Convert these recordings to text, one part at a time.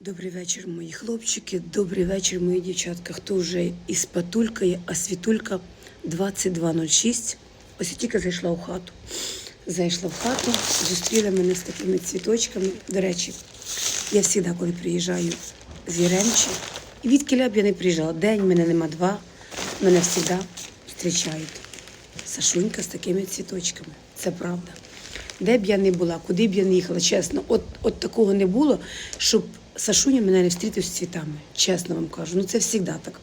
Добрий вечір, мої хлопчики. Добрий вечір, мої дівчатка. Хто вже із патулькою, а світулька 2206. Ось я тільки зайшла у хату. Зайшла в хату, зустріла мене з такими цвіточками. До речі, я завжди, коли приїжджаю з Яремчі, і від б я не приїжджала. День мене нема два. Мене завжди зустрічають. Сашунька з такими цвіточками. Це правда. Де б я не була, куди б я не їхала, чесно, от, от такого не було, щоб Сашуня мене не встрітив з цвітами. Чесно вам кажу. Ну це завжди так.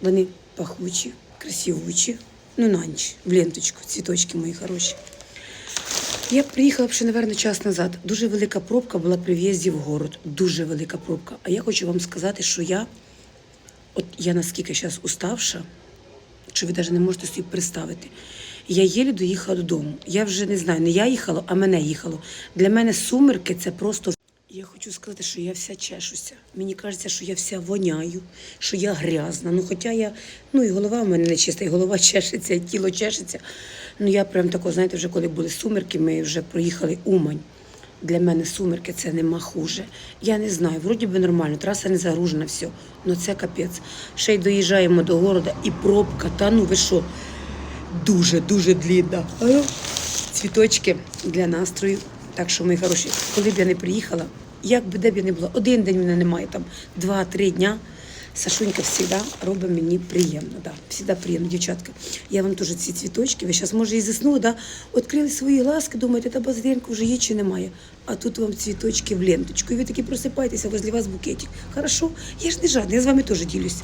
Вони пахучі, красивучі. Ну, на ніч, в ленточку, цвіточки мої хороші. Я приїхала ще, напевно, час назад. Дуже велика пробка була при в'їзді в город. Дуже велика пробка. А я хочу вам сказати, що я, от я наскільки зараз уставша, що ви навіть не можете собі представити. Я єлі доїхала додому. Я вже не знаю, не я їхала, а мене їхало. Для мене сумерки це просто. Я хочу сказати, що я вся чешуся. Мені кажеться, що я вся воняю, що я грязна. Ну, хоча я, ну і голова в мене не чиста, і голова чешеться, і тіло чешеться. Ну я прям тако, знаєте, вже коли були сумерки, ми вже проїхали Умань. Для мене сумерки це нема хуже. Я не знаю, вроді би нормально, траса не загружена, все. Ну це капець. Ще й доїжджаємо до города, і пробка, та ну ви що, дуже-дуже длінна. А? Цвіточки для настрою. Так що, мої хороші, коли б я не приїхала, як би де б я не була, один день мене немає, там два-три дня. Сашунька завжди робить мені приємно. Да, завжди приємно, дівчатка. Я вам теж ці цвіточки, ви зараз, може, і заснули, да? відкрили свої глазки, думаєте, та базилянка вже є чи немає. А тут вам цвіточки в ленточку. І ви такі просипаєтеся, возле вас букетик. Хорошо, я ж не жадна, я з вами теж ділюсь.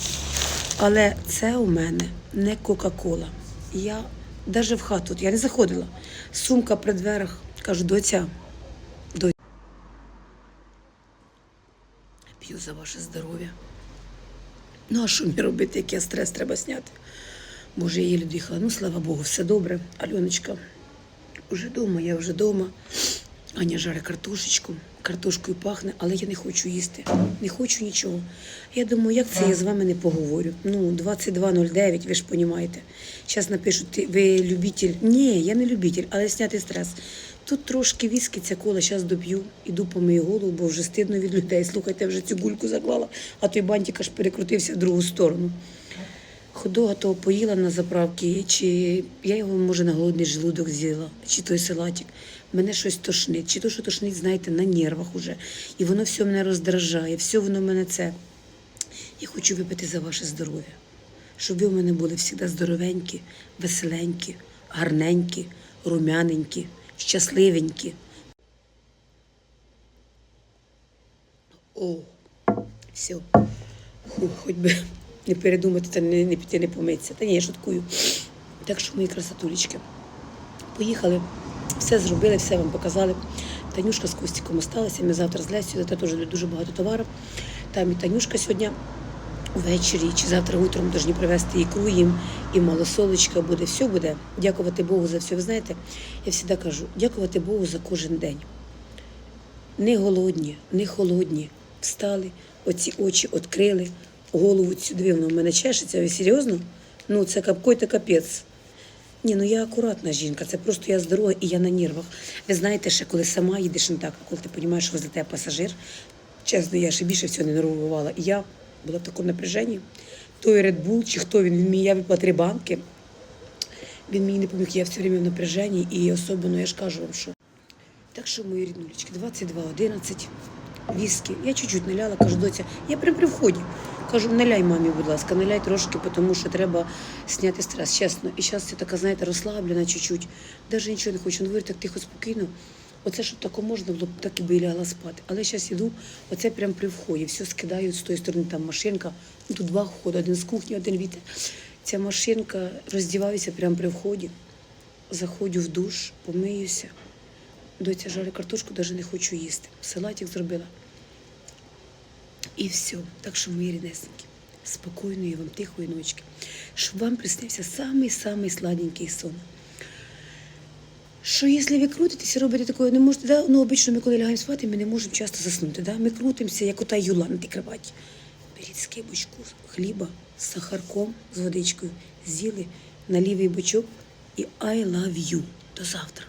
Але це у мене не Кока-Кола. Я навіть в хату, я не заходила. Сумка при дверях, кажу, доця. П'ю за ваше здоров'я. Ну, а що мені робити, який стрес треба зняти? Боже, я її доїхала. Ну, слава Богу, все добре. Альоночка, вже вдома, я вже вдома. Аня жарить картошечку, картошкою пахне, але я не хочу їсти. Не хочу нічого. Я думаю, як це я з вами не поговорю? Ну, 22.09, ви ж розумієте. Зараз напишуть, ви любитель. Ні, я не любитель, але зняти стрес. Тут трошки віскі, ця кола, зараз доб'ю, іду помию голову, бо вже стидно від людей. Слухайте, вже цю гульку заклала, а той бантик аж перекрутився в другу сторону. Ходога того поїла на заправці, чи я його, може, на голодний желудок з'їла, чи той салатик. Мене щось тошнить, чи то, що тошнить, знаєте, на нервах уже. І воно все мене роздражає, все воно мене це. Я хочу випити за ваше здоров'я, щоб ви в мене були завжди здоровенькі, веселенькі, гарненькі, румяненькі, щасливенькі. О, все. Фу, хоч би не передумати та не, не піти, не помитися. Та ні, я шуткую. Так що, мої красотулечки, поїхали, все зробили, все вам показали. Танюшка з Костіком осталася. Ми завтра з Лесю, це теж дуже багато товару. Там і Танюшка сьогодні ввечері, чи завтра утром повинні привезти ікру їм, і малосолочка буде, все буде. Дякувати Богу за все. Ви знаєте, я завжди кажу, дякувати Богу за кожен день не голодні, не холодні. Встали, оці очі відкрили, голову цю дивно, в мене чешеться. Ви серйозно? Ну, це какой-то капець. Ні, ну я акуратна жінка, це просто я здорова і я на нервах. Ви знаєте, ще коли сама їдеш не так, коли ти розумієш, що возле тебе пасажир, чесно, я ще більше всього не нервувала. І я була в такому напряженні. Той Red Bull, чи хто він, він мені я випила три банки. Він мені не поміг, я все время в напряженні, і особливо я ж кажу вам, що так що, мої ріднулечки, 22.11, віскі. Я чуть-чуть наляла, кажу, доця, я прям при вході. Кажу, наляй мамі, будь ласка, наляй трошки, тому що треба зняти стрес, чесно. І зараз я така, знаєте, розслаблена чуть-чуть. Навіть нічого не хочу. Ну, говорю, так тихо, спокійно. Оце, щоб тако можна було, так і би лягла спати. Але зараз іду, оце прям при вході. Все скидають з тої сторони, там машинка. Ну, тут два входи, один з кухні, один від. Ця машинка, роздіваюся прямо при вході. Заходжу в душ, помиюся. Доця жарить картошку, навіть не хочу їсти. Салатик зробила. І все. Так що, мої ріднесенькі, спокійної вам тихої ночки. Щоб вам приснився самий-самий сладенький сон. Що якщо ви крутитеся, робите такою, не можете, да? ну обично ми коли лягаємо спати, ми не можемо часто заснути. Да? Ми крутимося, як ота юла на тій кроваті. Беріть скибочку хліба з сахарком, з водичкою, з'їли на лівий бочок і I love you. До завтра.